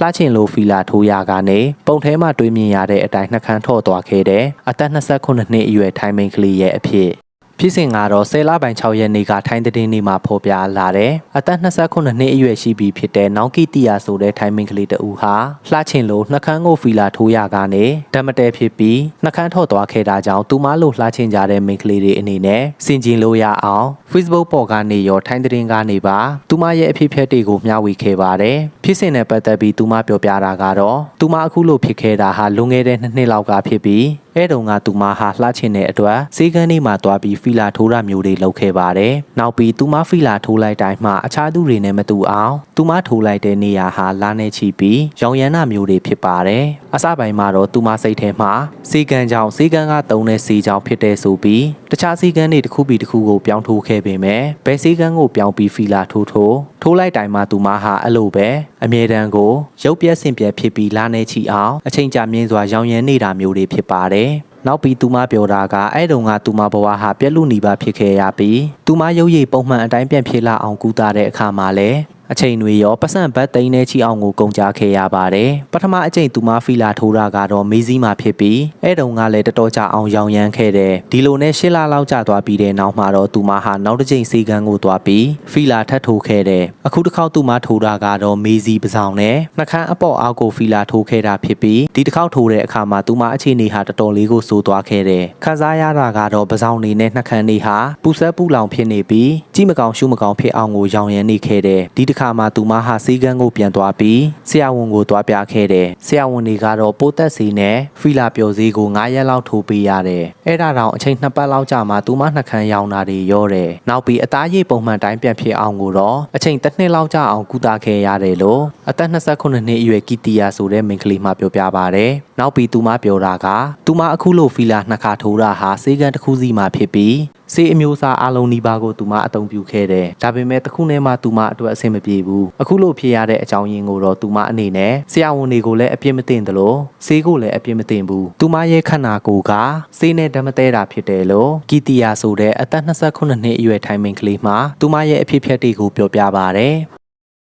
လှချင်လိုဖီလာထိုးရကနေပုံထဲမှာတွေ့မြင်ရတဲ့အတိုင်းနှကန်းထော့သွားခဲ့တဲ့အသက်29နှစ်အရွယ်ထိုင်းမိန်းကလေးရဲ့အဖြစ် ဖြစ်စဉ်ကတော့ဆယ်လပိုင်း6ရက်နေ့ကထိုင်းတဲ့င်းနေ့မှာဖော်ပြလာတဲ့အသက်29နှစ်အရွယ်ရှိပြီဖြစ်တဲ့နောင်ကီတီယာဆိုတဲ့ထိုင်းမိန်းကလေးတဦးဟာလှချင်လိုနှကန်းကိုဖီလာထိုးရကနေဓမ္မတဲဖြစ်ပြီးနှကန်းထော့သွားခဲ့တာကြောင့်သူမလိုလှချင်ကြတဲ့မိန်းကလေးတွေအနေနဲ့စင်ကျင်လို့ရအောင် Facebook ပေါ်ကနေရောထိုင်းတဲ့င်းကနေပါသူမရဲ့အဖြစ်အပျက်တွေကိုမျှဝေခဲ့ပါတယ်ဖြစ်စဉ်နဲ့ပတ်သက်ပြီးသူမပြောပြတာကတော့သူမအခုလိုဖြစ်ခဲ့တာဟာလွန်ခဲ့တဲ့နှစ်နှစ်လောက်ကဖြစ်ပြီးအဲတုန်းကသူမဟာလှချင်တဲ့အတွက်စေကန်းလေးမှာတွားပြီးဖီလာထိုးတာမျိုးတွေလုပ်ခဲ့ပါတယ်။နောက်ပြီးသူမဖီလာထိုးလိုက်တိုင်းမှာအခြားသူတွေနဲ့မတူအောင်သူမထိုးလိုက်တဲ့နေရာဟာလာနေချီပြီးရောင်ရမ်းတာမျိုးတွေဖြစ်ပါတယ်။ အစပိုင်းမှာတော့သူမစိတ်ထဲမှာစေကန်းကြောင့်စေကန်းကတုံးတဲ့စေကြောင့်ဖြစ်တဲ့ဆိုပြီးတခြားစေကန်းတွေတစ်ခုပြီးတစ်ခုကိုပြောင်းထိုးခဲ့ပေမဲ့ဘယ်စေကန်းကိုပြောင်းပြီးဖီလာထိုးထိုးထိုးလိုက်တိုင်းမှာသူမဟာအဲ့လိုပဲအမြဲတမ်းကိုရုပ်ပြက်ဆင်ပြက်ဖြစ်ပြီးလာနေချီအောင်အချိန်ကြာမြင့်စွာရောင်ရမ်းနေတာမျိုးတွေဖြစ်ပါတယ်။နောက်ပြီးသူမပြောတာကအဲ့တုန်းကသူမဘဝဟာပြက်လူနီပါဖြစ်ခဲ့ရပြီးသူမရုပ်ရည်ပုံမှန်အတိုင်းပြန်ဖြစ်လာအောင်ကူတာတဲ့အခါမှာလည်း အချိန်တွေရောပတ်စံဘတ်သိန်းနဲ့ချီအောင်ကိုကုန်ကြခဲ့ရပါတယ်ပထမအချိန်သူမဖီလာထိုးတာကတော့မေးစည်းမှာဖြစ်ပြီးအဲ့တုန်းကလည်းတတော်ကြအောင်ရောင်ရမ်းခဲ့တယ်ဒီလိုနဲ့ရှစ်လလောက်ကြာသွားပြီးတဲ့နောက်မှာတော့သူမဟာနောက်တစ်ချိန်စီကန်းကိုသွားပြီးဖီလာထပ်ထိုးခဲ့တယ်အခုတစ်ခေါက်သူမထိုးတာကတော့မေးစည်းပစောင်နဲ့နှခမ်းအပေါ်အောက်ကိုဖီလာထိုးခဲ့တာဖြစ်ပြီးဒီတစ်ခေါက်ထိုးတဲ့အခါမှာသူမအခြေအနေဟာတော်တော်လေးကိုစိုးသွားခဲ့တယ်ခန်းစားရတာကတော့ပစောင်နေနဲ့နှခမ်းနေဟာပူဆက်ပူလောင်ဖြစ်နေပြီးကြီးမကောင်ရှုမကောင်ဖြစ်အောင်ကိုရောင်ရမ်းနေခဲ့တယ်ဒီတစ်ခါမှသူမဟာစီကန်းကိုပြန်သွားပြီးဆရာဝန်ကိုသွားပြခဲ့တယ်ဆရာဝန်တွေကတော့ပိုးသက်စီနဲ့ဖီလာပျော်စီကို9ရက်လောက်ထိုးပေးရတယ်အဲ့ဒါတောင်အချိန်2ပတ်လောက်ကြာမှသူမနှခမ်းရောင်တာတွေရောတယ်နောက်ပြီးအသားရည်ပုံမှန်တိုင်းပြန်ဖြစ်အောင်ကိုတော့အချိန်တစ်နှစ်လောက်ကြာအောင်ကုသခဲ့ရတယ်လို့အသက်29နှစ်အရွယ်ကီတီယာဆိုတဲ့မိန်းကလေးမှပြောပြပါတယ်နောက်ပြီးသူမပြောတာကသူမအခုလိုဖီလာနှစ်ခါထိုးတာဟာစေကန်းတစ်ခုစီမှဖြစ်ပြီး စေအမျိုးအစားအလုံးနီးပါးကိုသူမအသုံးပြုခဲ့တယ်။ဒါပေမဲ့တစ်ခုနဲ့မှသူမအတွက်အဆင်မပြေဘူး။အခုလိုဖြစ်ရတဲ့အကြောင်းရင်းကိုတော့သူမအနေနဲ့ဆရာဝန်တွေကိုလည်းအပြစ်မတင်တယ်လို့ဆေးကိုလည်းအပြစ်မတင်ဘူး။သူမရဲ့ခန္ဓာကိုယ်ကဆေးနဲ့ဓာတ်မတဲတာဖြစ်တယ်လို့ကီတီယာဆိုတဲ့အသက်29နှစ်အရွယ်ထိုင်းမင်းကလေးမှသူမရဲ့အဖြစ်အပျက်တွေကိုပြောပြပါရတယ်။